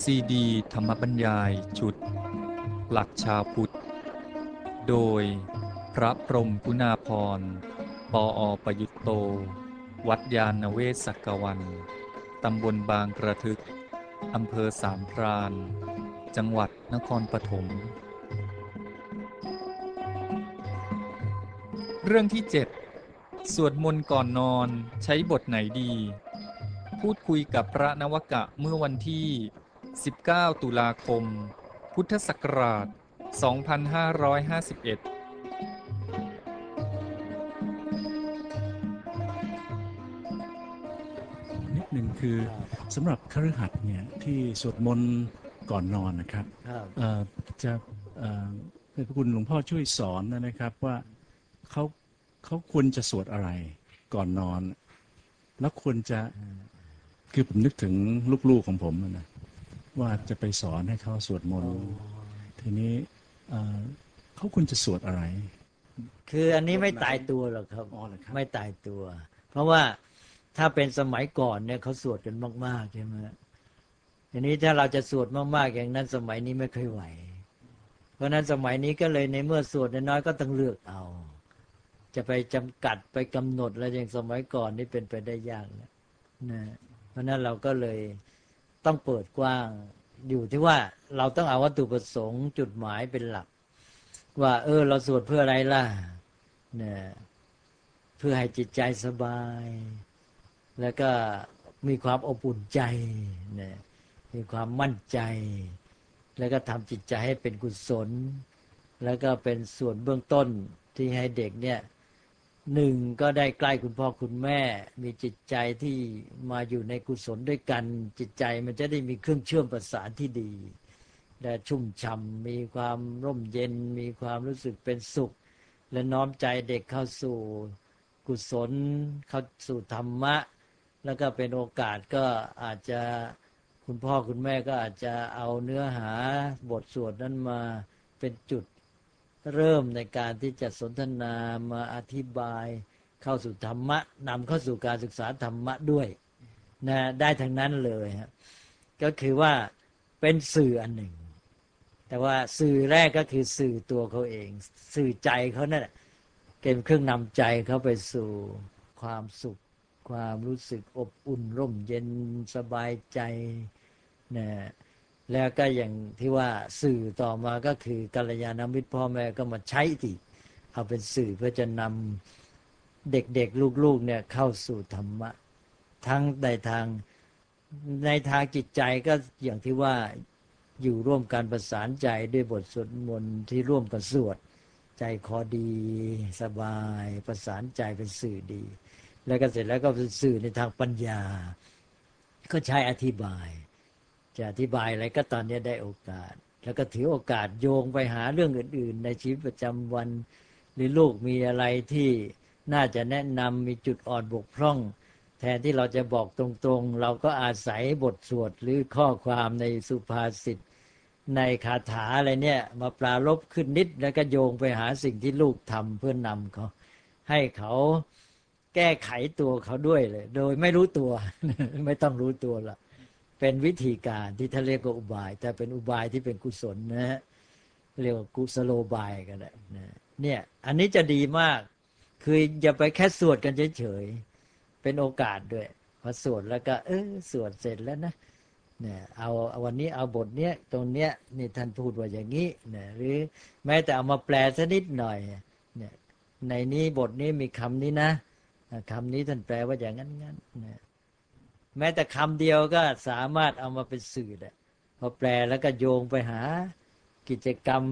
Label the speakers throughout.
Speaker 1: ซีดี ธรรมบรรยาย ชุด หลักชาวพุทธ โดยพระพรหมกุณาพร ปออประยุตโต วัดยาณเวศกกวัน ตำบลบางกระทึก อำเภอสามพราน จังหวัดนครปฐม เรื่องที่7 สวดมนต์ก่อนนอนใช้บทไหนดี พูดคุยกับพระนวกะเมื่อวันที่ 19 ตุลาคม พุทธศักราช 2551
Speaker 2: นิดหนึ่งคือสำหรับคฤหัสถ์เนี่ยที่สวดมนต์ก่อนนอนนะครับ
Speaker 3: ครับ
Speaker 2: เอ่อจะเอ่อให้พระคุณหลวงพ่อช่วยสอนนะครับว่าเขา เขาควรจะสวดอะไรก่อนนอน แล้วควรจะคือผมนึกถึงลูกๆของผมอะนะว่าจะไปสอนให้เขาสวดมนต์ทีนี้เอ่อเขาควรจะสวดอะไร
Speaker 3: คืออันนี้ไม่ตายตัวหรอกครับ
Speaker 2: อ๋อเหรอครับ
Speaker 3: ไม่ตายตัว เพราะว่าถ้าเป็นสมัยก่อนเนี่ยเขาสวดกันมากๆใช่ไหมทีนี้ถ้าเราจะสวดมากๆอย่างนั้นสมัยนี้ไม่เคยไหว เพราะฉะนั้นสมัยนี้ก็เลยในเมื่อสวดน้อยๆก็ต้องเลือกเอา จะไปจำกัดไปกำหนดแล้วอย่างสมัยก่อนนี่เป็นไปได้ยากนะนะเพราะนั้นเราก็เลยต้องเปิดกว้างอยู่ที่ว่าเราต้องเอาวัตถุประสงค์จุดหมายเป็นหลัก ว่า เออ เราสวดเพื่ออะไรล่ะเนี่ยเพื่อให้จิตใจสบาย แล้วก็มีความอบอุ่นใจนี่ยมีความมั่นใจ แล้วก็ทำจิตใจให้เป็นกุศล แล้วก็เป็นส่วนเบื้องต้นที่ให้เด็กเนี่ย หนึ่งก็ได้ใกล้คุณพ่อคุณแม่ มีจิตใจที่มาอยู่ในกุศลด้วยกัน จิตใจมันจะได้มีเครื่องเชื่อมประสานที่ดีและชุ่มช่ำมีความร่มเย็น มีความรู้สึกเป็นสุข และน้อมใจเด็กเข้าสู่กุศลเข้าสู่ธรรมะ แล้วก็เป็นโอกาสก็อาจจะคุณพ่อคุณแม่ก็อาจจะเอาเนื้อหาบทสวดนั้นมาเป็นจุด เริ่มในการที่จะสนทนามาอธิบายเข้าสู่ธรรมะนำเข้าสู่การศึกษาธรรมะด้วยนะได้ทั้งนั้นเลยฮะก็คือว่าเป็นสื่ออันหนึ่ง แต่ว่าสื่อแรกก็คือสื่อตัวเขาเอง สื่อใจเขานั่นแหละเป็นเครื่องนำใจเขาไปสู่ความสุข ความรู้สึกอบอุ่นร่มเย็นสบายใจนะ แล้วก็อย่างที่ว่าสื่อต่อมาก็คือกัลยาณมิตรพ่อแม่ก็มาใช้อีกเอาเป็นสื่อเพื่อจะนำเด็กๆลูกๆเนี่ยเข้าสู่ธรรมะ ทั้งในทางในทางจิตใจก็อย่างที่ว่าอยู่ร่วมกันประสานใจด้วยบทสวดมนต์ที่ร่วมกันสวดใจคอดีสบายประสานใจเป็นสื่อดี แล้วก็เสร็จแล้วก็เป็นสื่อในทางปัญญา ก็ใช้อธิบาย จะอธิบายอะไรก็ตอนนี้ได้โอกาส แล้วก็ถือโอกาสโยงไปหาเรื่องอื่น ๆ ในชีวิตประจำวันหรือลูกมีอะไรที่น่าจะแนะนำมีจุดอ่อนบกพร่อง แทนที่เราจะบอกตรงๆ เราก็อาศัยบทสวดหรือข้อความในสุภาษิตในคาถาอะไรเนี่ยมาปลารบขึ้นนิดแล้วก็โยงไปหาสิ่งที่ลูกทำเพื่อนนำเขาให้เขาแก้ไขตัวเขาด้วยเลย โดยไม่รู้ตัว ไม่ต้องรู้ตัวละ เป็นวิธีการที่ท่านเรียกว่าอุบาย แต่เป็นอุบายที่เป็นกุศลนะฮะเรียกว่ากุศโลบายก็ได้นะเนี่ยอันนี้จะดีมาก คืออย่าไปแค่สวดกันเฉยๆเป็นโอกาสด้วยพอสวดแล้วก็ เออสวดเสร็จแล้วนะเนี่ยเอาวันนี้เอาบทเนี้ยตรงเนี้ยนี่ท่านพูดว่าอย่างนี้เนี่ยหรือแม้แต่เอามาแปลสักนิดหน่อยเนี่ยในนี้บทนี้มีคำนี้นะคำนี้ท่านแปลว่าอย่างนั้นงั้นเนี่ย แม้แต่คำเดียวก็สามารถเอามาเป็นสื่อได้พอแปลแล้วก็โยงไปหากิจกรรม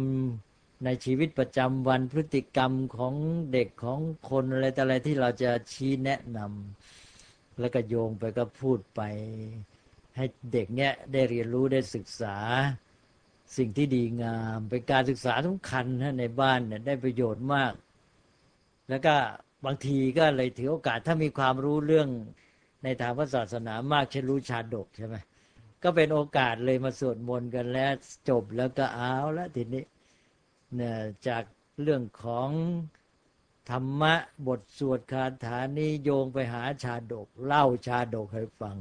Speaker 3: ในชีวิตประจำวันพฤติกรรมของเด็กของคนอะไรแต่อะไรที่เราจะชี้แนะนำแล้วก็โยงไปก็พูดไป ให้เด็กเนี่ยได้เรียนรู้ได้ศึกษาสิ่งที่ดีงามเป็นการศึกษาสำคัญนะในบ้านเนี่ยได้ประโยชน์มาก แล้วก็บางทีก็เลยถือโอกาสถ้ามีความรู้เรื่อง ในทางพระศาสนามากเช่นรู้ชาดกใช่ไหมก็เป็นโอกาสเลยมาสวดมนต์กันแล้วจบแล้วก็เอาแล้วทีนี้เนี่ยจากเรื่องของธรรมะบทสวดคาถานี้โยงไปหาชาดก เล่าชาดกให้ฟัง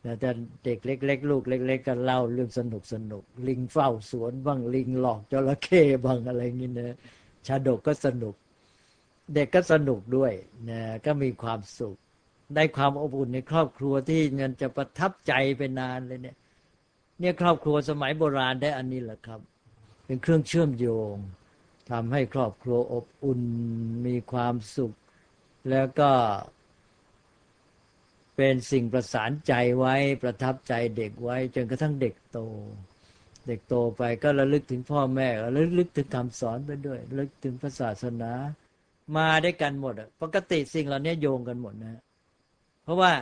Speaker 3: แต่แต่เด็กเล็ก ๆ ลูกเล็ก ๆ ก็เล่าเรื่องสนุกสนุก ลิงเฝ้าสวนบ้างลิงหลอกจระเข้บ้างอะไรอย่างนี้นะชาดกก็สนุก เด็กก็สนุกด้วยนะก็มีความสุข ได้ความอบอุ่นในครอบครัวที่เงินจะประทับใจไปนานเลยเนี่ย เนี่ยครอบครัวสมัยโบราณได้อันนี้แหละครับ เป็นเครื่องเชื่อมโยงทำให้ครอบครัวอบอุ่นมีความสุข แล้วก็ เป็นสิ่งประสานใจไว้ประทับใจเด็กไว้ จนกระทั่งเด็กโต เด็กโตไปก็ระลึกถึงพ่อแม่ระลึกถึงคำสอนไปด้วยระลึกถึงศาสนา มาได้กันหมดอะปกติสิ่งเหล่านี้โยงกันหมดนะ เพราะว่า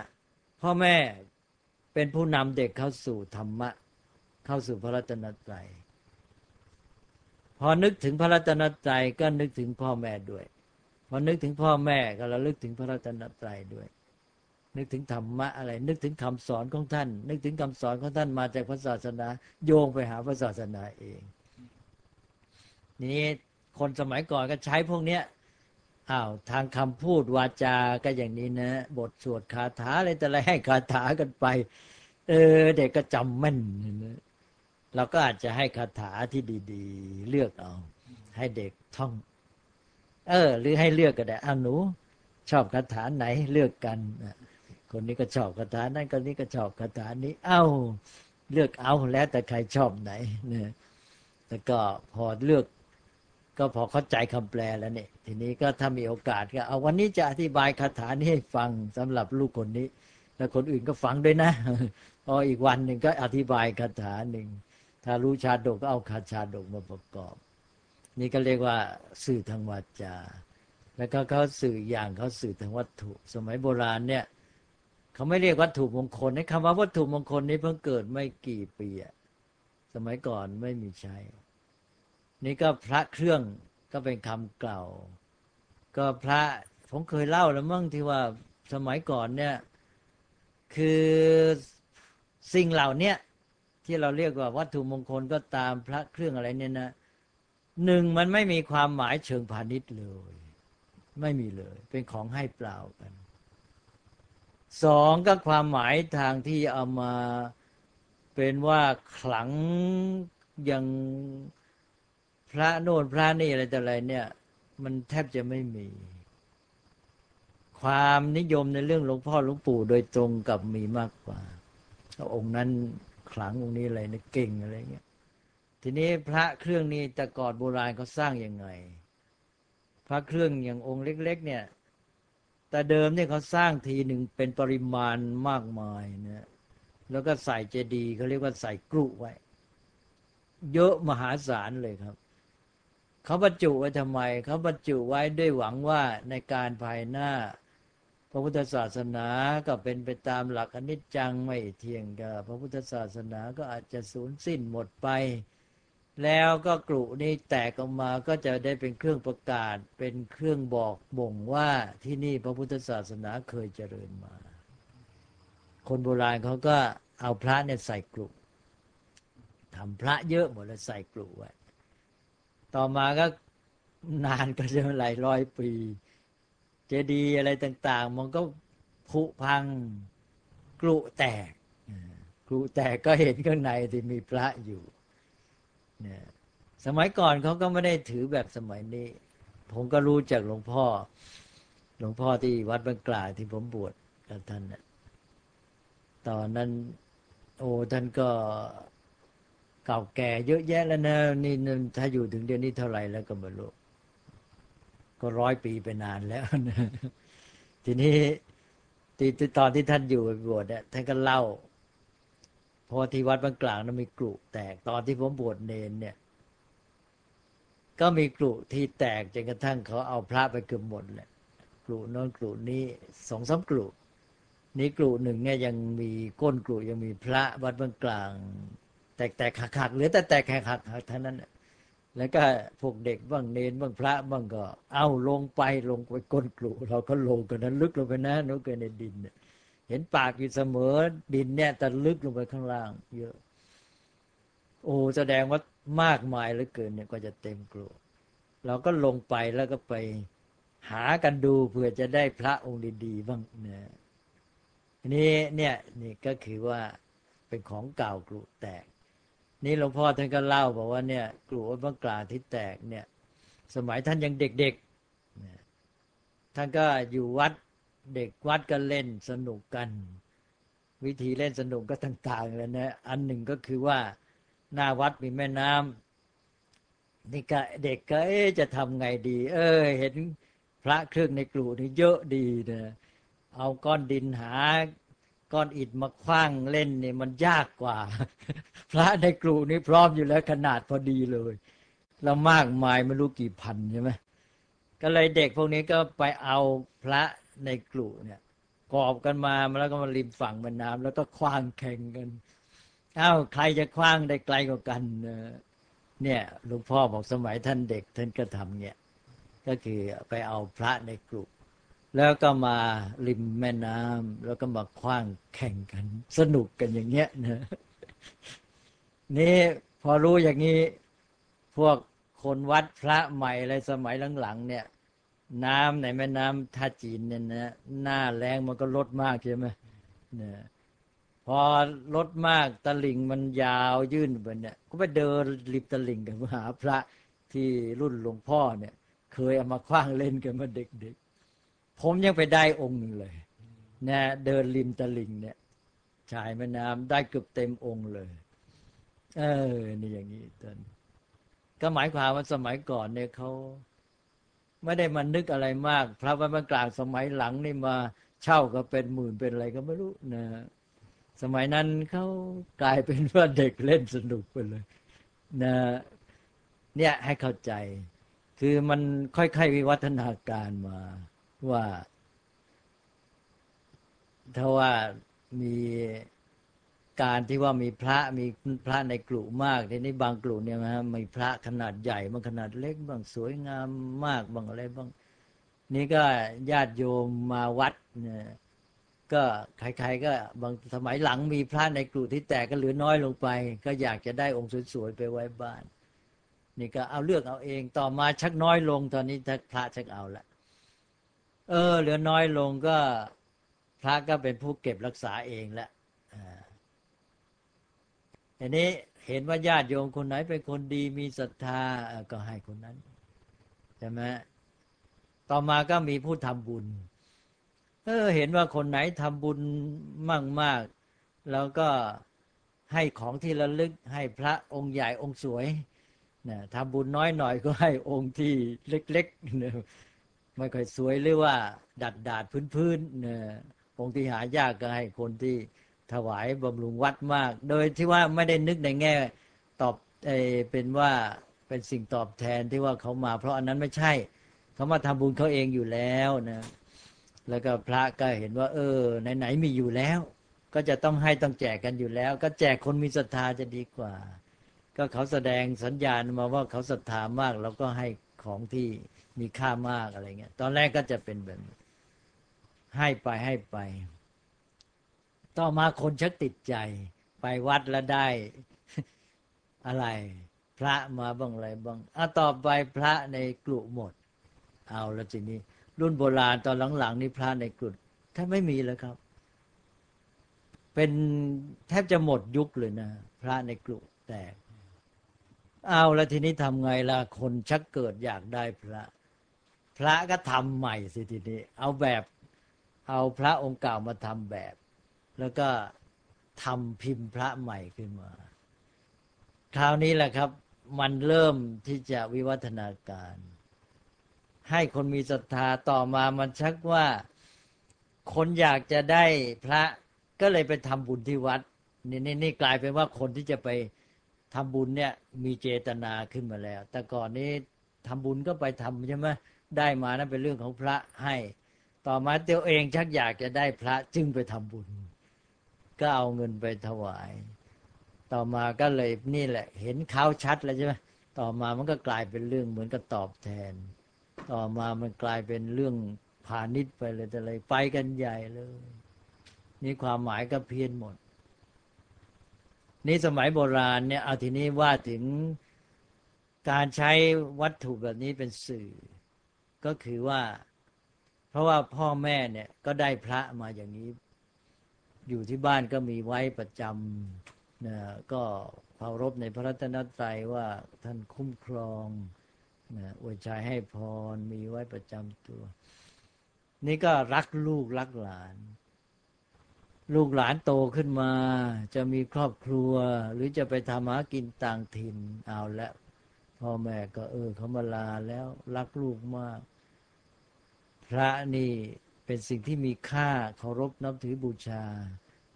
Speaker 3: พ่อแม่เป็นผู้นำเด็กเข้าสู่ธรรมะ เข้าสู่พระรัตนตรัยพอนึกถึงพระรัตนตรัยก็นึกถึงพ่อแม่ด้วย พอนึกถึงพ่อแม่ก็ระลึกถึงพระรัตนตรัยด้วย นึกถึงธรรมะอะไร นึกถึงคำสอนของท่าน นึกถึงคำสอนของท่านมาจากพระศาสนา โยงไปหาพระศาสนาเอง นี้คนสมัยก่อนก็ใช้พวกเนี้ย อ้าวทางคำพูดวาจา ก็อย่างนี้นะ บทสวดคาถาอะไรแต่อะไรให้คาถากันไป เออ เด็กก็จำแม่นนะเราก็อาจจะให้คาถาที่ดี ๆ เลือกเอา ให้เด็กท่อง เออ หรือให้เลือกก็ได้อ้าวหนู ชอบคาถาไหนเลือกกันคนนี้ก็ชอบคาถานั้นคนนี้ก็ชอบคาถานี้ เอ้า เลือกเอาแล้วแต่ใครชอบไหนเนี่ยแล้วก็พอเลือก ก็พอเข้าใจคำแปลแล้วเนี่ย ทีนี้ก็ถ้ามีโอกาสก็เอาวันนี้จะอธิบายคาถานี้ให้ฟังสำหรับลูกคนนี้ แล้วคนอื่นก็ฟังด้วยนะพออีกวันหนึ่งก็อธิบายคาถาหนึ่งถ้ารู้ชาดกก็เอาคาชาดกมาประกอบ นี่ก็เรียกว่าสื่อทางวาจา แล้วก็เขาสื่ออย่างเขาสื่อทางวัตถุ สมัยโบราณเนี่ยเขาไม่เรียกวัตถุมงคลในคำว่าวัตถุมงคลนี้เพิ่งเกิดไม่กี่ปีอะสมัยก่อนไม่มีใช้ นี่ก็พระเครื่องก็เป็นคำกล่าว ก็พระผมเคยเล่าแล้วมั่งที่ว่าสมัยก่อนเนี่ย คือสิ่งเหล่าเนี้ยที่เราเรียกว่าวัตถุมงคลก็ตามพระเครื่องอะไรเนี่ยนะหนึ่งมันไม่มีความหมายเชิงพาณิชย์เลย ไม่มีเลย เป็นของให้เปล่ากันสองก็ความหมายทางที่เอามาเป็นว่าขลังย่าง พระโน่นพระนี่อะไรแต่อะไรเนี่ย มันแทบจะไม่มี ความนิยมในเรื่องหลวงพ่อหลวงปู่ โดยตรงกับมีมากกว่าองค์นั้นขลังองค์นี้อะไรเนี่ยเก่งอะไรเงี้ยทีนี้พระเครื่องนี้แต่ก่อนโบราณเขาสร้างยังไง พระเครื่องอย่างองค์เล็ก ๆ เนี่ย แต่เดิมเนี่ยเขาสร้างทีหนึ่งเป็นปริมาณมากมายนะแล้วก็ใส่เจดีย์เขาเรียกว่าใส่กรุไว้ เยอะมหาศาลเลยครับ เขาบรรจุไว้ทำไม เขาบรรจุไว้ด้วยหวังว่าในการภายหน้า พระพุทธศาสนาก็เป็นไปตามหลักอนิจจังไม่เที่ยงก็พระพุทธศาสนาก็อาจจะสูญสิ้นหมดไป แล้วก็กรุนี้แตกออกมาก็จะได้เป็นเครื่องประกาศ เป็นเครื่องบอกบ่งว่าที่นี่พระพุทธศาสนาเคยเจริญมา คนโบราณเขาก็เอาพระเนี่ยใส่กรุทำพระเยอะหมดแล้วใส่กรุไว้ ต่อมาก็นานก็จะหลายร้อยปี เจดีย์อะไรต่าง ๆ มันก็ผุพังกรุแตกกรุแตกก็เห็นข้างในที่มีพระอยู่เนี่ยสมัยก่อนเขาก็ไม่ได้ถือแบบสมัยนี้ ผมก็รู้จากหลวงพ่อ หลวงพ่อที่วัดบางกลาที่ผมบวชกับท่านน่ะตอนนั้น โอ้ท่านก็ เก่าแก่เยอะแยะแล้วนะนี่ถ้าอยู่ถึงเดือนนี้เท่าไหร่แล้วก็ไม่รู้ก็ร้อยปีไปนานแล้วนะทีนี้ที่ตอนที่ท่านอยู่บวชเนี่ยท่านก็เล่า พอที่วัดบางกลางนั้นมีกรุแตกตอนที่ผมบวชเนนเนี่ย ก็มีกรุที่แตกจนกระทั่งเขาเอาพระไปเกือบหมดแหละกรุน้นกรุนี้สองสามกรุนี้กรุหนึ่งเนี่ยยังมีก้นกรุยังมีพระวัดบางกลาง แตกแตกหักหักเหลือแต่แตกหักหักเท่านั้นแล้วก็พวกเด็กบ้างเนนบ้างพระบ้างก็ เอาลงไปลงไปก้นกรุเราก็ลงกันนั้นลึกลงไปนะนกเกินในดินเห็นปากอยู่เสมอดินเนี่ยแต่ลึกลงไปข้างล่าง เยอะ โอ้แสดงว่ามากมายเหลือเกินเนี่ยก็จะเต็มกรุเราก็ลงไปแล้วก็ไปหากันดูเพื่อจะได้พระองค์ดีๆบ้างนะนี้เนี่ยนี่ก็คือว่าเป็นของเก่ากรุแตก นี่หลวงพ่อท่านก็เล่าบอกว่าเนี่ยกรุวัดบางกลาที่แตกเนี่ย สมัยท่านยังเด็กๆท่านก็อยู่วัดเด็กวัดก็เล่นสนุกกัน วิธีเล่นสนุกก็ต่างๆเลยนะอันหนึ่งก็คือว่าหน้าวัดมีแม่น้ำนี่ก็เด็กก็เอ๊จะทำไงดี เออเห็นพระเครื่องในกลุ่นี่เยอะดีนะเอาก้อนดินหา ก้อนอิฐมาคว้างเล่นเนี่ยมันยากกว่า พระในกลุ่นี่พร้อมอยู่แล้วขนาดพอดีเลยแล้วมากมายไม่รู้กี่พันใช่ไหมก็เลยเด็กพวกนี้ก็ไปเอาพระในกลุ่เนี่ยกอบกันมาแล้วก็มาริมฝั่งแม่น้ำแล้วก็คว้างแข่งกันอ้าวใครจะคว้างได้ไกลกว่ากันเนอะเนี่ยหลวงพ่อบอกสมัยท่านเด็กท่านก็ทำเนี่ยก็คือไปเอาพระในกลุ่ แล้วก็มาริมแม่น้ำแล้วก็มาคว้างแข่งกัน สนุกกันอย่างเงี้ยนะนี่พอรู้อย่างนี้พวกคนวัดพระใหม่อะไรสมัยหลังๆเนี่ย น้ำในแม่น้ำท่าจีนเนี่ยนะหน้าแรงมันก็ลดมากใช่ไหมเนี่ยพอลดมากตะลิ่งมันยาวยื่นไปเนี่ยก็ไปเดินริมตะลิ่งกันมหาพระที่รุ่นหลวงพ่อเนี่ย เคยเอามาคว้างเล่นกันมาเด็กๆ ผมยังไปได้องค์หนึ่งเลยนะเดินริมตะลิ่งเนี่ยชายแม่น้ำได้เกือบเต็มองค์เลย เออนี่อย่างนี้ตอนก็หมายความว่าสมัยก่อนเนี่ยเขาไม่ได้มานึกอะไรมาก พระวัดบางกลางสมัยหลังนี่มาเช่าก็เป็นหมื่นเป็นอะไรก็ไม่รู้นะสมัยนั้นเขากลายเป็นว่าเด็กเล่นสนุกไปเลยนะเนี่ยให้เข้าใจ คือมันค่อยๆวิวัฒนาการมา ว่า ถ้าว่ามีการที่ว่ามีพระมีพระในกลุ่มมากทีนี้บางกลุ่มเนี่ยนะมีพระขนาดใหญ่บางขนาดเล็กบางสวยงามมากบางอะไรบางนี่ก็ญาติโยมมาวัดเนี่ยก็ใครๆก็บางสมัยหลังมีพระในกลุ่มที่แตกก็เหลือน้อยลงไป ก็อยากจะได้องค์สวยๆไปไว้บ้าน นี่ก็เอาเลือกเอาเองต่อมาชักน้อยลงตอนนี้ถ้าพระชักเอาละ เออเหลือน้อยลงก็พระก็เป็นผู้เก็บรักษาเองละอันนี้เห็นว่าญาติโยมคนไหนเป็นคนดีมีศรัทธาก็ให้คนนั้นใช่ไหมต่อมาก็มีผู้ทำบุญ เออ เห็นว่าคนไหนทำบุญมั่งมากๆแล้วก็ให้ของที่ระลึกให้พระองค์ใหญ่องค์สวยนะทำบุญน้อยหน่อยก็ให้องค์ที่เล็กๆนะ ไม่ค่อยสวยหรือว่าดัดดาดๆพื้นๆนะองค์ที่หายากก็ให้คนที่ถวายบำรุงวัดมาก โดยที่ว่าไม่ได้นึกในแง่ตอบเอเป็นว่าเป็นสิ่งตอบแทนที่ว่าเขามา เพราะอันนั้นไม่ใช่ เขามาทำบุญเขาเองอยู่แล้วนะแล้วก็พระก็เห็นว่า เออ ไหนๆมีอยู่แล้ว ก็จะต้องให้ต้องแจกกันอยู่แล้ว ก็แจกคนมีศรัทธาจะดีกว่า ก็เขาแสดงสัญญาณมาว่าเขาศรัทธามากเราก็ให้ของที่ มีค่ามากอะไรเงี้ย ตอนแรกก็จะเป็นแบบให้ไปให้ไป ต่อมาคนชักติดใจ ไปวัดแล้วได้อะไร พระมาบ้างอะไรบ้างอะต่อไปพระในกลุ่มหมด เอาแล้วทีนี้ รุ่นโบราณตอนหลังๆนี่พระในกลุ่มถ้าไม่มีแล้วครับ เป็นแทบจะหมดยุคเลยนะ พระในกลุ่มแตกเอาแล้วทีนี้ทำไงล่ะ คนชักเกิดอยากได้พระ พระก็ทำใหม่สิทีนี้ เอาแบบเอาพระองค์เก่ามาทำแบบ แล้วก็ทำพิมพ์พระใหม่ขึ้นมา คราวนี้แหละครับ มันเริ่มที่จะวิวัฒนาการ ให้คนมีศรัทธาต่อมามันชักว่าคนอยากจะได้พระก็เลยไปทำบุญที่วัดนี่นี่นี่กลายเป็นว่าคนที่จะไปทำบุญเนี่ยมีเจตนาขึ้นมาแล้ว แต่ก่อนนี้ทำบุญก็ไปทำใช่ไหม ได้มานั้นเป็นเรื่องของพระให้ ต่อมาตัวเองชักอยากจะได้พระจึงไปทำบุญ ก็เอาเงินไปถวาย ต่อมาก็เลยนี่แหละ เห็นเขาชัดแล้วใช่ไหมต่อมามันก็กลายเป็นเรื่องเหมือนกับตอบแทน ต่อมามันกลายเป็นเรื่องพาณิชย์ไปเลยแต่เลยไปกันใหญ่เลย นี่ความหมายก็เพี้ยนหมด นี่สมัยโบราณเนี่ยเอาทีนี้ว่าถึงการใช้วัตถุแบบนี้เป็นสื่อ ก็คือว่า เพราะว่าพ่อแม่เนี่ยก็ได้พระมาอย่างนี้ อยู่ที่บ้านก็มีไว้ประจำนะก็เคารพในพระรัตนตรัยว่าท่านคุ้มครองนะอวยชัยให้พรมีไว้ประจำตัว นี่ก็รักลูกรักหลาน ลูกหลานโตขึ้นมา จะมีครอบครัว หรือจะไปทำหากินต่างถิ่นเอาละพ่อแม่ก็เออเขามาลาแล้วรักลูกมาก พระนี่เป็นสิ่งที่มีค่าเคารพนับถือบูชา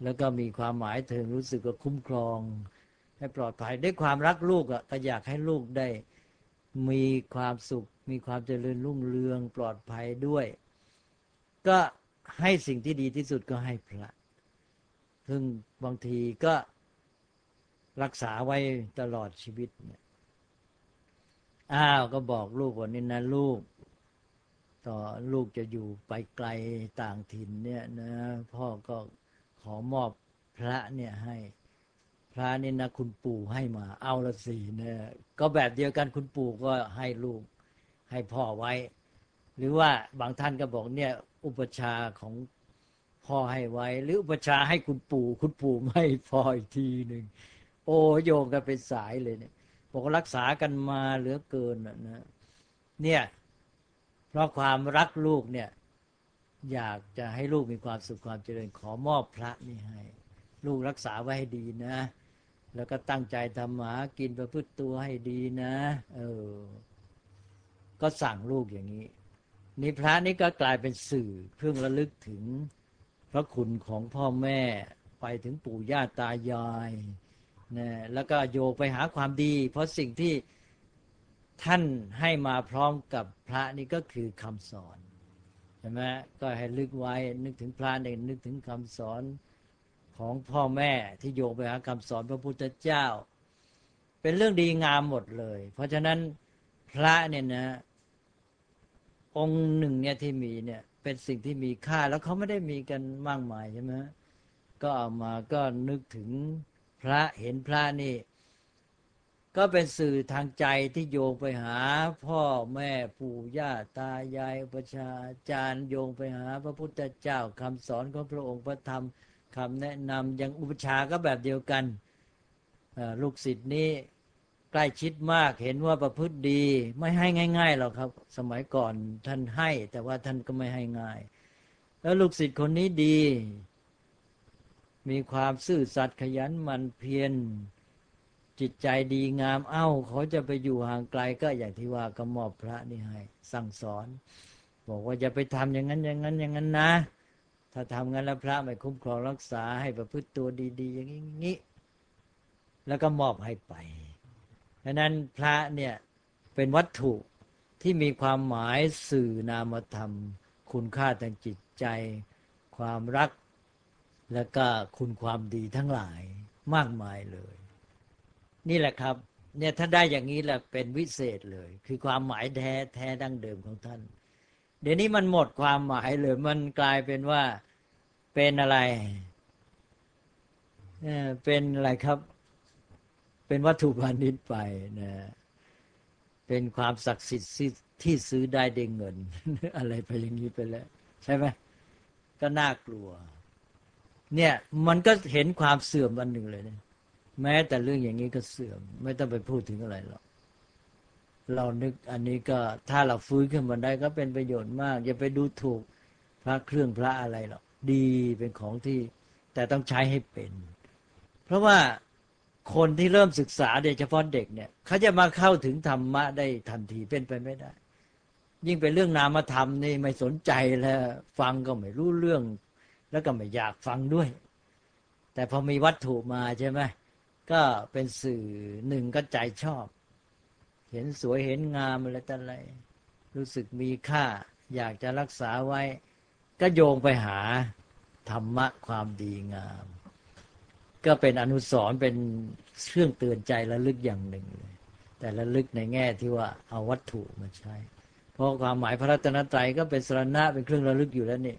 Speaker 3: แล้วก็มีความหมายถึงรู้สึกว่าคุ้มครอง ให้ปลอดภัยด้วยความรักลูกอะก็อยากให้ลูกได้มีความสุข มีความเจริญรุ่งเรืองปลอดภัยด้วย ก็ให้สิ่งที่ดีที่สุดก็ให้พระ ซึ่งบางทีก็รักษาไว้ตลอดชีวิตเนี่ยอ้าวก็บอกลูกว่านี่นะลูก ต่อลูกจะอยู่ไปไกลต่างถิ่นเนี่ยนะพ่อก็ขอมอบพระเนี่ยให้พระนี่นะคุณปู่ให้มา เอาละสิเนี่ยก็แบบเดียวกันคุณปู่ก็ให้ลูกให้พ่อไว้ หรือว่าบางท่านก็บอกเนี่ยอุปชาของพ่อให้ไว้ หรืออุปชาให้คุณปู่ คุณปู่ไม่พ่ออีกทีหนึ่งโอ้โยงกันเป็นสายเลยเนี่ยบอกรักษากันมาเหลือเกินนะเนี่ย เพราะความรักลูกเนี่ยอยากจะให้ลูกมีความสุขความเจริญขอมอบพระนี่ให้ ลูกรักษาไว้ให้ดีนะ แล้วก็ตั้งใจทำหมากินประพฤติตัวให้ดีนะเออก็สั่งลูกอย่างนี้ นี่พระนี่ก็กลายเป็นสื่อเพื่อระลึกถึงพระคุณของพ่อแม่ไปถึงปู่ย่าตายายนะแล้วก็โยกไปหาความดี เพราะสิ่งที่ ท่านให้มาพร้อมกับพระนี่ก็คือคำสอนใช่ไหมก็ให้ลึกไว้นึกถึงพระเนี่ยนึกถึงคำสอนของพ่อแม่ที่โยงไปหาคำสอนพระพุทธเจ้า เป็นเรื่องดีงามหมดเลย เพราะฉะนั้นพระเนี่ยนะ องค์หนึ่งเนี่ยที่มีเนี่ยเป็นสิ่งที่มีค่าแล้วเขาไม่ได้มีกันมากมายใช่ไหมก็เอามาก็นึกถึงพระเห็นพระนี่ ก็เป็นสื่อทางใจที่โยงไปหา พ่อแม่ปู่ย่าตายายอุปชาอาจารย์โยงไปหา พระพุทธเจ้าคำสอนของพระองค์พระธรรมคำแนะนำอย่างอุปชาก็แบบเดียวกันลูกศิษย์นี้ใกล้ชิดมากเห็นว่าประพฤติดีไม่ให้ง่ายๆหรอกครับ สมัยก่อนท่านให้ แต่ว่าท่านก็ไม่ให้ง่าย แล้วลูกศิษย์คนนี้ดี มีความซื่อสัตย์ขยันมันเพียร จิตใจดีงามเอ้า เขาจะไปอยู่ห่างไกลก็อย่างที่ว่าก็มอบพระนี่ให้ สั่งสอน บอกว่าอย่าไปทำอย่างนั้นอย่างนั้นอย่างนั้นนะ ถ้าทำงั้นแล้วพระไม่คุ้มครองรักษาให้ประพฤติตัวดีๆอย่างนี้อย่างนี้แล้วก็มอบให้ไปดังนั้นพระเนี่ยเป็นวัตถุที่มีความหมายสื่อนามธรรม คุณค่าทางจิตใจ ความรัก และก็คุณความดีทั้งหลายมากมายเลย นี่แหละครับเนี่ยถ้าได้อย่างนี้แหละเป็นวิเศษเลย คือความหมายแท้แท้ดั้งเดิมของท่าน เดี๋ยวนี้มันหมดความหมายเลยมันกลายเป็นว่าเป็นอะไรเอ่อเป็นอะไรครับ เป็นวัตถุพาณิชย์ไปนะเป็นความศักดิ์สิทธิ์ที่ซื้อได้ด้วยเงิน อะไรไปอย่างนี้ไปแล้ว ใช่ไหมก็น่ากลัว เนี่ยมันก็เห็นความเสื่อมวันหนึ่งเลยเนะ แม้แต่เรื่องอย่างนี้ก็เสื่อม ไม่ต้องไปพูดถึงอะไรหรอกเรานึกอันนี้ก็ถ้าเราฟื้นขึ้นมาได้ก็เป็นประโยชน์มาก อย่าไปดูถูกพระเครื่องพระอะไรหรอกดีเป็นของที่แต่ต้องใช้ให้เป็น เพราะว่าคนที่เริ่มศึกษาโดยเฉพาะเด็กเนี่ยเขาจะมาเข้าถึงธรรมะได้ทันทีเป็นไปไม่ได้ ยิ่งเป็นเรื่องนามธรรมนี่ไม่สนใจแล้วฟังก็ไม่รู้เรื่อง แล้วก็ไม่อยากฟังด้วย แต่พอมีวัตถุมาใช่ไหม ก็เป็นสื่อหนึ่งก็ใจชอบ เห็นสวยเห็นงามอะไรต่ออะไร รู้สึกมีค่า อยากจะรักษาไว้ ก็โยงไปหาธรรมะความดีงาม ก็เป็นอนุสรณ์เป็นเครื่องเตือนใจระลึกอย่างหนึ่งเลยแต่ระลึกในแง่ที่ว่าเอาวัตถุมาใช้ เพราะความหมายพระรัตนตรัยก็เป็นสรณะเป็นเครื่องระลึกอยู่แล้วนี่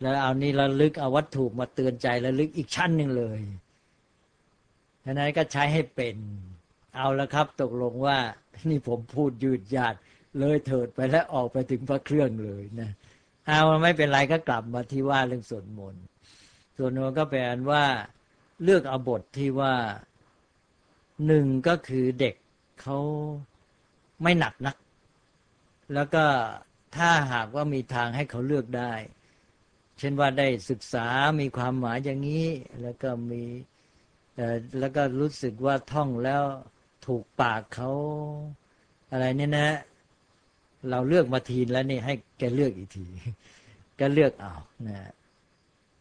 Speaker 3: แล้วเอานี่ระลึกเอาวัตถุมาเตือนใจระลึกอีกชั้นหนึ่งเลย ฉะนั้นก็ใช้ให้เป็น เอาละครับตกลงว่า นี่ผมพูดยืดยาดเลยเถิดไปแล้วออกไปถึงพระเครื่องเลยนะเอาไม่เป็นไรก็กลับมาที่ว่าเรื่องสวดมนต์สวดมนต์ก็แปลว่า เลือกเอาบทที่ว่าหนึ่งก็คือเด็กเขาไม่หนักนัก แล้วก็ถ้าหากว่ามีทางให้เขาเลือกได้ เช่นว่าได้ศึกษามีความหมายอย่างนี้ แล้วก็มี แล้วก็รู้สึกว่าท่องแล้วถูกปากเขาอะไรเนี่ยนะ เราเลือกมาทีแล้วนี่ให้แกเลือกอีกที ก็เลือกเอานะ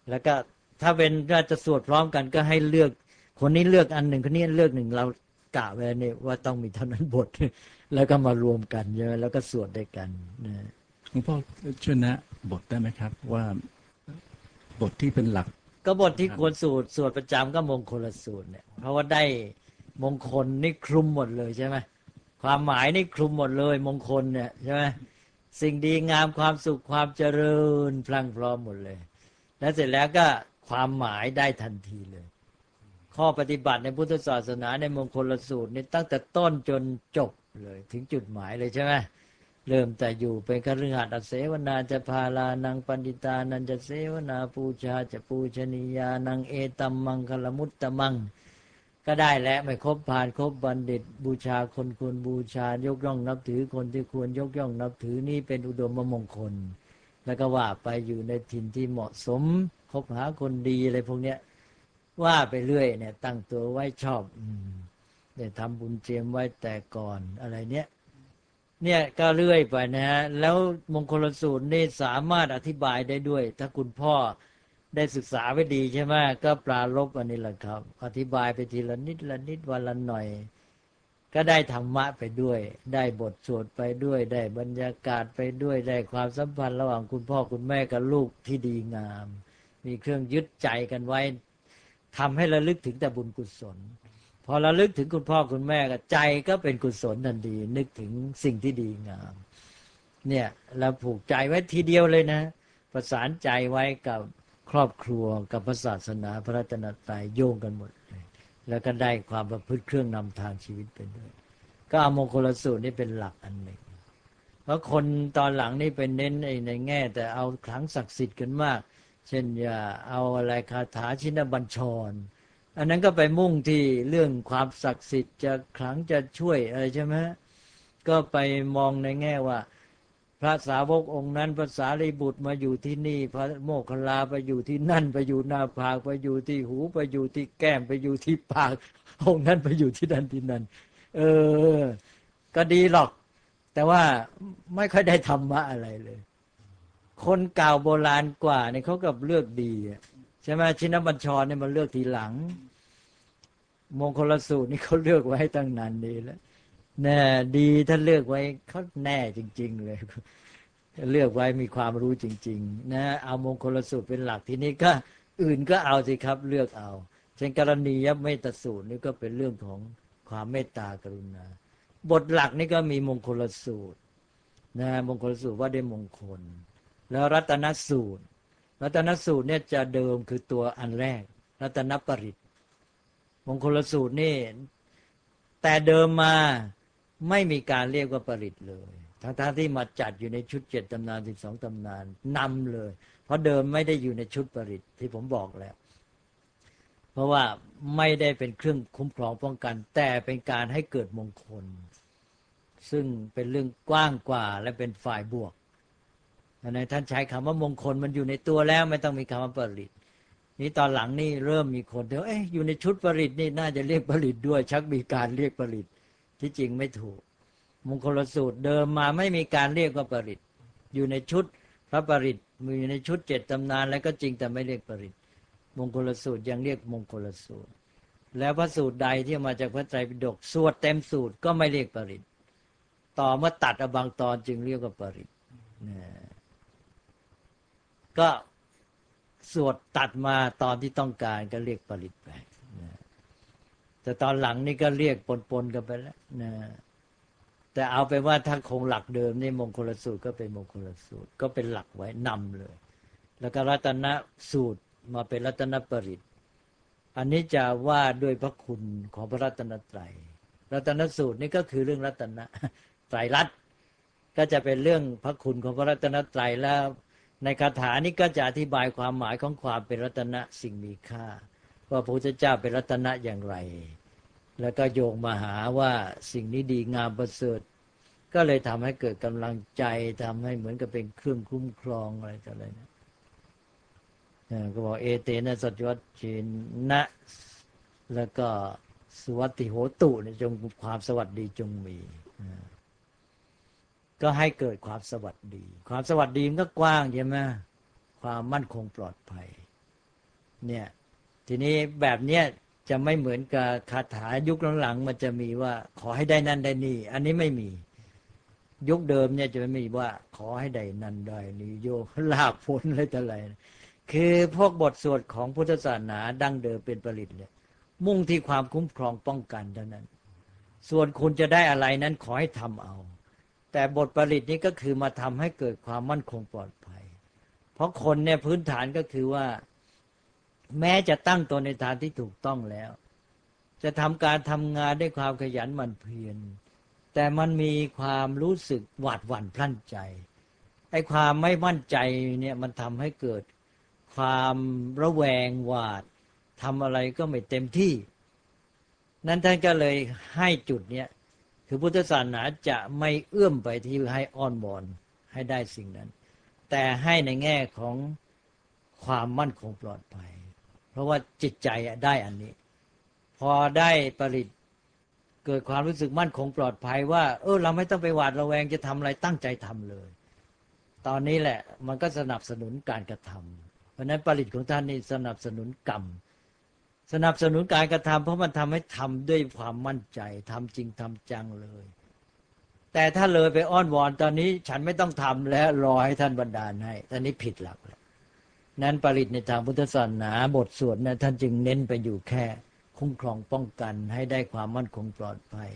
Speaker 3: แล้วก็ถ้าเป็นก็จะสวดพร้อมกันก็ให้เลือก คนนี้เลือกอันหนึ่งคนนี้เลือกหนึ่งเรากะไว้เนี่ยว่าต้องมีเท่านั้นบท แล้วก็มารวมกันใช่ไหมแล้วก็สวดด้วยกันนะ
Speaker 2: หลวงพ่อช่วยนะบทได้ไหมครับ ว่าบทที่เป็นหลัก
Speaker 3: ก็บทที่
Speaker 2: ครับ
Speaker 3: ควรสวดสวดประจำก็มงคลสูตรเนี่ย เพราะว่าได้มงคลนี่คลุมหมดเลยใช่ไหมความหมายนี่คลุมหมดเลย มงคลเนี่ยใช่ไหมสิ่งดีงามความสุขความเจริญพลังพร้อมหมดเลย แล้วเสร็จแล้วก็ความหมายได้ทันทีเลย ข้อปฏิบัติในพุทธศาสนาในมงคลสูตรนี่ตั้งแต่ต้นจนจบเลย ถึงจุดหมายเลยใช่ไหม เริ่มแต่อยู่เป็นคฤหัสถ์อเสวนาจะพาลานังปันติตานันจะเสวนาปูชาจะปูชนียานังเอตัมมังคลมุตตมัง ก็ได้แล้วไม่ครบผ่านครบบัณฑิต บูชาคนควรบูชายกย่องนับถือคนที่ควรยกย่องนับถือนี่เป็นอุดมมงคล แล้วก็ว่าไปอยู่ในถิ่นที่เหมาะสมคบหาคนดีอะไรพวกเนี้ยว่าไปเรื่อยเนี่ย ตั้งตัวไว้ชอบเนี่ยทำบุญเจียมไว้แต่ก่อนอะไรเนี้ย เนี่ยก็เรื่อยไปนะฮะแล้วมงคลสูตรนี่สามารถอธิบายได้ด้วย ถ้าคุณพ่อได้ศึกษาไว้ดีใช่ไหมก็ปลารบอันนี้แหละครับ อธิบายไปทีละนิดละนิดวันละหน่อย ก็ได้ธรรมะไปด้วย ได้บทสวดไปด้วย ได้บรรยากาศไปด้วย ได้ความสัมพันธ์ระหว่างคุณพ่อคุณแม่กับลูกที่ดีงาม มีเครื่องยึดใจกันไว้ทำให้ระลึกถึงแต่บุญกุศล พอระลึกถึงคุณพ่อคุณแม่ก็ใจก็เป็นกุศลทันทีนึกถึงสิ่งที่ดีงาม เนี่ยเราผูกใจไว้ทีเดียวเลยนะ ประสานใจไว้กับครอบครัวกับพระศาสนาพระรัตนตรัยโยงกันหมดเลยแล้วก็ได้ความประพฤติเครื่องนำทางชีวิตไปด้วยก็เอามงคลสูตรนี่เป็นหลักอันหนึ่งเพราะคนตอนหลังนี่เป็นเน้นในแง่ แต่เอาขลังศักดิ์สิทธิ์กันมาก เช่นอย่าเอาอะไรคาถาชินบัญชร อันนั้นก็ไปมุ่งที่เรื่องความศักดิ์สิทธิ์จะขลังจะช่วยอะไรใช่ไหมก็ไปมองในแง่ว่า พระสาวกองค์นั้นภาษารีบุตรมาอยู่ที่นี่ พระโมคคัลลาไปอยู่ที่นั่น ไปอยู่หน้าผากไปอยู่ที่หูไปอยู่ที่แก้มไปอยู่ที่ปากองค์นั้นไปอยู่ที่นั่นที่นั่น เออ ก็ดีหรอก แต่ว่าไม่ค่อยได้ธรรมะอะไรเลย คนเก่าโบราณกว่าเนี่ยเขากับเลือกดีใช่ไหมชินบัญชรเนี่ยมันเลือกทีหลัง มงคลสูตรนี่เขาเลือกไว้ตั้งนานดีแล้วแน่ดีถ้าเลือกไว้เขาแน่จริง ๆ เลย เลือกไว้มีความรู้จริง ๆ นะ เอามงคลสูตรเป็นหลักทีนี้ก็อื่นก็เอาสิครับเลือกเอาเช่นกรณียเมตสูตรนี่ก็เป็นเรื่องของความเมตตากรุณา บทหลักนี่ก็มีมงคลสูตรนะมงคลสูตรว่าได้มงคล แล้วรัตนสูตร รัตนสูตรเนี่ยจะเดิมคือตัวอันแรก รัตนปริต มงคลสูตรนี่ แต่เดิมมาไม่มีการเรียกว่าปริตเลยทั้งๆที่มาจัดอยู่ในชุดเจ็ดตำนานสิบสองตำนานนำเลย เพราะเดิมไม่ได้อยู่ในชุดปริตที่ผมบอกแล้ว เพราะว่าไม่ได้เป็นเครื่องคุ้มครองป้องกัน แต่เป็นการให้เกิดมงคล ซึ่งเป็นเรื่องกว้างกว่าและเป็นฝ่ายบวกอันนั้นท่านใช้คำว่ามงคลมันอยู่ในตัวแล้ว ไม่ต้องมีคำว่าปริต นี่ตอนหลังนี่เริ่มมีคนเดียวเอ๊ะอยู่ในชุดปริตนี่น่าจะเรียกปริตด้วย ชักมีการเรียกปริต ที่จริงไม่ถูกมงคลสูตรเดิมมาไม่มีการเรียกว่าปริต อยู่ในชุดพระปริตมีอยู่ในชุดเจ็ดตำนานแล้วก็จริงแต่ไม่เรียกปริต มงคลสูตรยังเรียกมงคลสูตร แล้วพระสูตรใดที่มาจากพระไตรปิฎกสวดเต็มสูตรก็ไม่เรียกปริต ต่อมาตัดอบางตอนจึงเรียกว่าปริตก็ สวดตัดมาตอนที่ต้องการก็เรียกปริตไปนะแต่ตอนหลังนี่ก็เรียกปนๆกันไปแล้วนะแต่เอาไปว่าถ้าคงหลักเดิมนี่มงคลสูตรก็เป็นมงคลสูตร ก็เป็นหลักไว้นำเลย แล้วก็รัตนสูตรมาเป็นรัตนปริตอันนี้จะว่าด้วยพระคุณของพระรัตนตรัย รัตนสูตรนี่ก็คือเรื่องรัตนไตรลัตก็จะเป็นเรื่องพระคุณของพระรัตนตรัยแล้ว ในคาถานี้ก็จะอธิบายความหมายของความเป็นรัตนะสิ่งมีค่า ว่าพระพุทธเจ้าเป็นรัตนะอย่างไร แล้วก็โยงมาหาว่าสิ่งนี้ดีงามประเสริฐก็เลยทำให้เกิดกำลังใจทำให้เหมือนกับเป็นเครื่องคุ้มครองอะไรต่ออะไรนะเออก็บอกเอเตนะสัจวัตชินนะ แล้วก็สวัสติโหตุเนี่ยจงความสวัสดีจงมีอ ก็ให้เกิดความสวัสดี ความสวัสดีมันก็กว้างใช่ไหมความมั่นคงปลอดภัย เนี่ย ทีนี้แบบเนี้ยจะไม่เหมือนกับคาถายุคหลังๆมันจะมีว่า ขอให้ได้นั่นได้นี่ อันนี้ไม่มี ยุคเดิมเนี่ยจะไม่มีว่า ขอให้ได้นั่นได้นี่โยลากพ้นอะไรต่ออะไรคือพวกบทสวดของพุทธศาสนาดั้งเดิมเป็นผลิตเนี่ย มุ่งที่ความคุ้มครองป้องกันเท่านั้น ส่วนคุณจะได้อะไรนั้นขอให้ทำเอา แต่บทผลิตนี้ก็คือมาทำให้เกิดความมั่นคงปลอดภัย เพราะคนเนี่ยพื้นฐานก็คือว่า แม้จะตั้งตนในทางที่ถูกต้องแล้ว จะทำการทำงานด้วยความขยันหมั่นเพียรแต่มันมีความรู้สึกหวาดหวั่นพลั่นใจไอ้ความไม่มั่นใจเนี่ยมันทำให้เกิดความระแวงหวาดทำอะไรก็ไม่เต็มที่ นั้นท่านก็เลยให้จุดเนี้ย คือพุทธศาสนาจะไม่เอื้อมไปที่ให้อ้อนวอนให้ได้สิ่งนั้น แต่ให้ในแง่ของความมั่นคงปลอดภัย เพราะว่าจิตใจอะได้อันนี้ พอได้ผลิตเกิดความรู้สึกมั่นคงปลอดภัยว่า เออเราไม่ต้องไปหวาดระแวงจะทำอะไรตั้งใจทำเลย ตอนนี้แหละมันก็สนับสนุนการกระทำเพราะฉะนั้นผลิตของท่านนี่สนับสนุนกรรม สนับสนุนการกระทำเพราะมันทำให้ทำด้วยความมั่นใจทำจริงทำจังเลย แต่ถ้าเลยไปอ้อนวอนตอนนี้ฉันไม่ต้องทำแล้วรอให้ท่านบันดาลให้ตอนนี้ผิดหลักแล้วนั้นผลิตในทางพุทธศาสนาบทสวดนะท่านจึงเน้นไปอยู่แค่ คุ้มครองป้องกันให้ได้ความมั่นคงปลอดภัย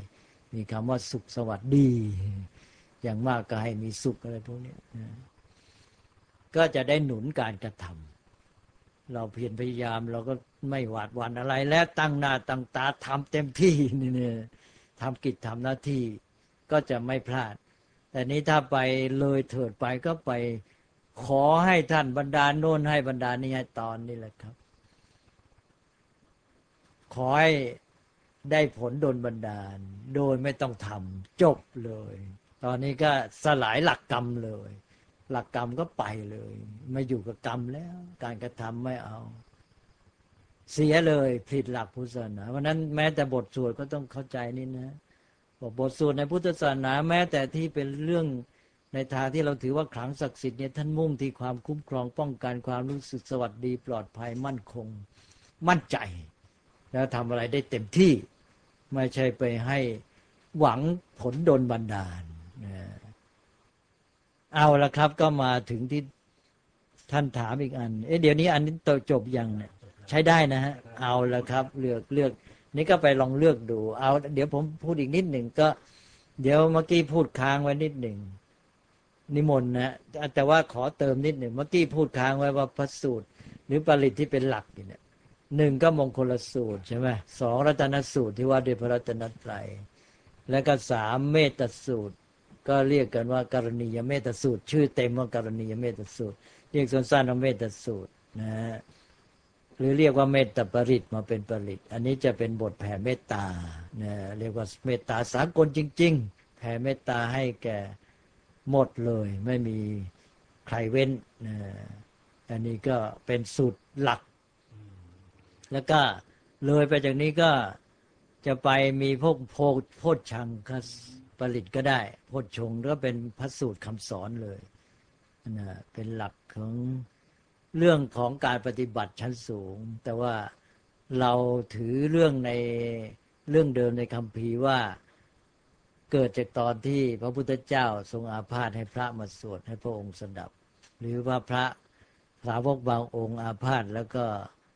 Speaker 3: มีคำว่าสุขสวัสดี อย่างมากก็ให้มีสุขอะไรพวกนี้ก็จะได้หนุนการกระทำ เราเพียรพยายามเราก็ไม่หวาดหวั่นอะไร และตั้งหน้าตั้งตาทำเต็มที่นี่เนี่ยทำกิจทำหน้าที่ก็จะไม่พลาด แต่นี้ถ้าไปเลยเถิดไปก็ไปขอให้ท่านบรรดาโน่นให้บรรดานี่ให้ตอนนี้แหละครับ ขอให้ได้ผลโดนบันดาล โดยไม่ต้องทำจบเลย ตอนนี้ก็สลายหลักกรรมเลย หลักกรรมก็ไปเลย ไม่อยู่กับกรรมแล้ว การกระทำไม่เอา เสียเลยผิดหลักพุทธศาสนาเพราะนั้นแม้แต่บทสวดก็ต้องเข้าใจนี่นะบอกบทสวดในพุทธศาสนาแม้แต่ที่เป็นเรื่องในทางที่เราถือว่าขลังศักดิ์สิทธิ์เนี่ยท่านมุ่งที่ความคุ้มครองป้องกันความรู้สึกสวัสดีปลอดภัยมั่นคง มั่นใจ แล้วทำอะไรได้เต็มที่ ไม่ใช่ไปให้หวังผลดนบันดาลนะ เอาละครับก็มาถึงที่ท่านถามอีกอัน เอ๊ะเดี๋ยวนี้อันนี้ตจบยังเนี่ยใช้ได้นะฮะ เอาละครับ เลือกเลือก นี่ก็ไปลองเลือกดู เอา เดี๋ยวผมพูดอีกนิดหนึ่งก็ เดี๋ยวเมื่อกี้พูดค้างไว้นิดหนึ่งนิมนต์นะแต่ว่าขอเติมนิดหนึ่งเมื่อกี้พูดค้างไว้ว่าพระสูตร หรือปริตที่เป็นหลักเนี่ยหนึ่งก็มงคลสูตรใช่ไหมสองรัตนสูตรที่ว่าด้วยพระรัตนตรัยแล้วก็สามเมตสูตร ก็เรียกกันว่าการณียเมตสูตร ชื่อเต็มว่าการณียเมตสูตร เรียกสั้นๆว่าเมตสูตรนะฮะหรือเรียกว่าเมตตาปริตมาเป็นปริต อันนี้จะเป็นบทแผ่เมตตานะเรียกว่าเมตตาสากลจริง ๆ แผ่เมตตาให้แก่หมดเลย ไม่มีใครเว้นนะอันนี้ก็เป็นสูตรหลัก แล้วก็เลยไปจากนี้ก็จะไปมีพวกโพชชังค ผลิตก็ได้โพชชงก็เป็นพระสูตรคำสอนเลยนะเป็นหลักของเรื่องของการปฏิบัติชั้นสูง แต่ว่าเราถือเรื่องในเรื่องเดิมในคำพีว่าเกิดจากตอนที่พระพุทธเจ้าทรงอาพาธให้พระมาสวดให้พระองค์สดับ หรือว่าพระสาวกบางองค์อาพาธแล้วก็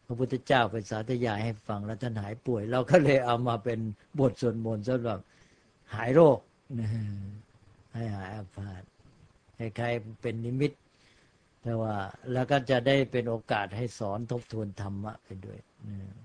Speaker 3: พระพุทธเจ้าไปสาธยายให้ฟังแล้วท่านหายป่วย เราก็เลยเอามาเป็นบทสวดมนต์สำหรับหายโรค นะให้หายอาพาธคล้ายๆเป็นนิมิตแต่ว่า แล้วก็จะได้เป็นโอกาสให้สอนทบทวนธรรมะไปด้วยนะ